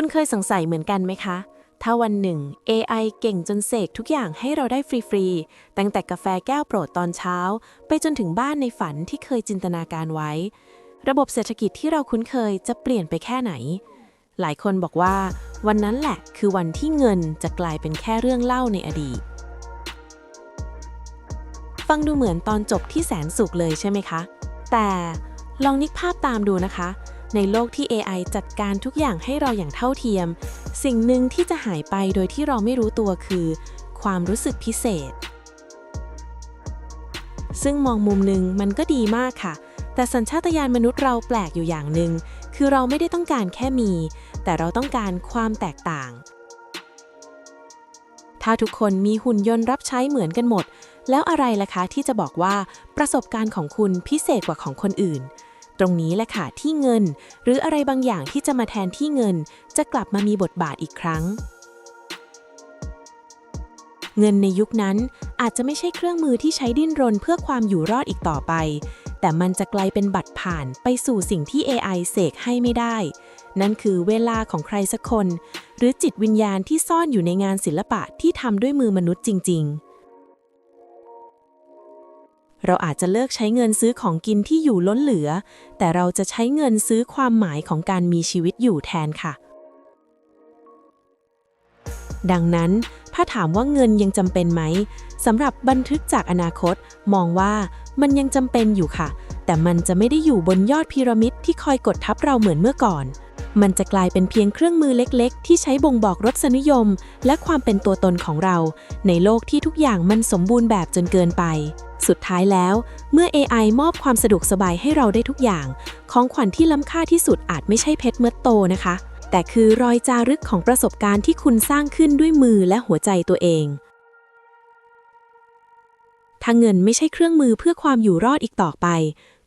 คุณเคยสงสัยเหมือนกันไหมคะ ถ้าวันหนึ่ง AI เก่งจนเสกทุกอย่างให้เราได้ฟรีๆ ตั้งแต่กาแฟแก้วโปรดตอนเช้า ไปจนถึงบ้านในฝันที่เคยจินตนาการไว้ ระบบเศรษฐกิจที่เราคุ้นเคยจะเปลี่ยนไปแค่ไหน หลายคนบอกว่า วันนั้นแหละคือวันที่เงินจะกลายเป็นแค่เรื่องเล่าในอดีต ฟังดูเหมือนตอนจบที่แสนสุขเลยใช่ไหมคะ แต่ลองนึกภาพตามดูนะคะ ในโลกที่ AI จัดการทุกอย่างให้เราอย่างเท่าเทียม สิ่งหนึ่งที่จะหายไปโดยที่เราไม่รู้ตัวคือ ความรู้สึกพิเศษ ซึ่งมองมุมหนึ่งมันก็ดีมากค่ะ แต่สัญชาตญาณมนุษย์เราแปลกอยู่อย่างหนึ่งคือเราไม่ได้ต้องการแค่มี แต่เราต้องการความแตกต่าง ถ้าทุกคนมีหุ่นยนต์รับใช้เหมือนกันหมด แล้วอะไรล่ะคะที่จะบอกว่าประสบการณ์ของคุณพิเศษกว่าของคนอื่น ตรงนี้แหละค่ะที่เงิน หรืออะไรบางอย่างที่จะมาแทนที่เงิน จะกลับมามีบทบาทอีกครั้ง เงินในยุคนั้นอาจจะไม่ใช่เครื่องมือที่ใช้ดิ้นรนเพื่อความอยู่รอดอีกต่อไป แต่มันจะกลายเป็นบัตรผ่านไปสู่สิ่งที่ AI เสกให้ไม่ได้ นั่นคือเวลาของใครสักคน หรือจิตวิญญาณที่ซ่อนอยู่ในงานศิลปะที่ทำด้วยมือมนุษย์จริง ๆ เราอาจจะเลิกใช้เงินซื้อของกินที่อยู่ล้นเหลือ แต่เราจะใช้เงินซื้อความหมายของการมีชีวิตอยู่แทนค่ะ ดังนั้น ถ้าถามว่าเงินยังจำเป็นไหมสำหรับบันทึกจากอนาคต มองว่ามันยังจำเป็นอยู่ค่ะ แต่มันจะไม่ได้อยู่บนยอดพีระมิดที่คอยกดทับเราเหมือนเมื่อก่อน มันจะกลายเป็นเพียงเครื่องมือเล็ก ๆ ที่ใช้บ่งบอกรสนิยม และความเป็นตัวตนของเรา ในโลกที่ทุกอย่างมันสมบูรณ์แบบจนเกินไป สุดท้ายแล้ว เมื่อ AI มอบความสะดวกสบายให้เราได้ทุกอย่าง ของขวัญที่ล้ำค่าที่สุดอาจไม่ใช่เพชรเม็ดโตนะคะ แต่คือรอยจารึกของประสบการณ์ที่คุณสร้างขึ้นด้วยมือและหัวใจตัวเอง ถ้าเงินไม่ใช่เครื่องมือเพื่อความอยู่รอดอีกต่อไป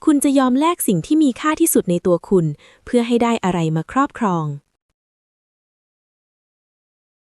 คุณจะยอมแลกสิ่งที่มีค่าที่สุดในตัวคุณ เพื่อให้ได้อะไรมาครอบครอง